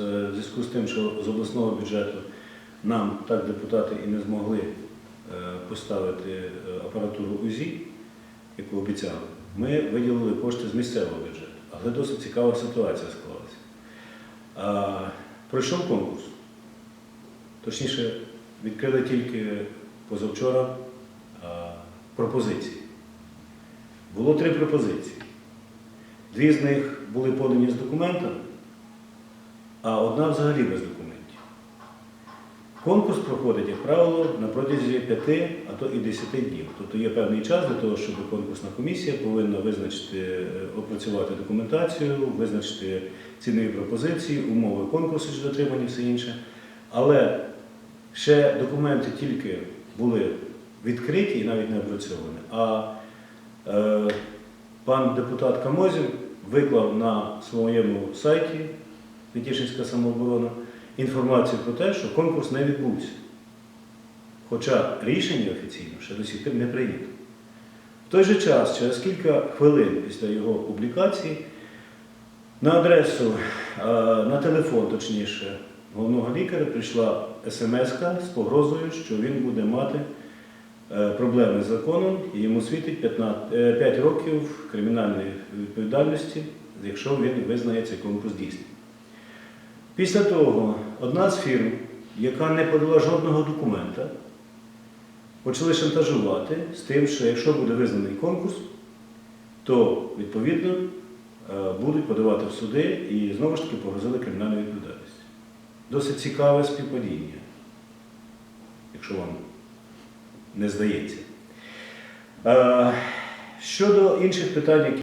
е, в зв'язку з тим, що з обласного бюджету нам так депутати і не змогли е, поставити е, апаратуру УЗІ, яку обіцяли, ми виділили кошти з місцевого бюджету. Але досить цікава ситуація склалася. Пройшов конкурс. Точніше, відкрили тільки позавчора пропозиції. Було три пропозиції. Дві з них були подані з документами, а одна взагалі без документів. Конкурс проходить, як правило, на протязі 5, а то і 10 днів. Тобто є певний час для того, щоб конкурсна комісія повинна визначити, е, опрацювати документацію, визначити цінові пропозиції, умови конкурсу чи дотримання, все інше. Але ще документи тільки були відкриті і навіть не опрацьовані. А е, пан депутат Камозін виклав на своєму сайті Вітішинська самооборона інформацію про те, що конкурс не відбувся. Хоча рішення офіційно ще до сих пір не прийнято. В той же час, через кілька хвилин після його публікації, на адресу, е, на телефон, точніше, головного лікаря прийшла смс з погрозою, що він буде мати е, проблеми з законом і йому світить 15, е, 5 років кримінальної відповідальності, якщо він визнає цей конкурс дійсним. Після того одна з фірм, яка не подала жодного документа, почали шантажувати з тим, що якщо буде визнаний конкурс, то відповідно е, будуть подавати в суди і знову ж таки погрозили кримінальною відповідальністю. Досить цікаве співпадіння, якщо вам не здається. Е, Щодо інших питань, які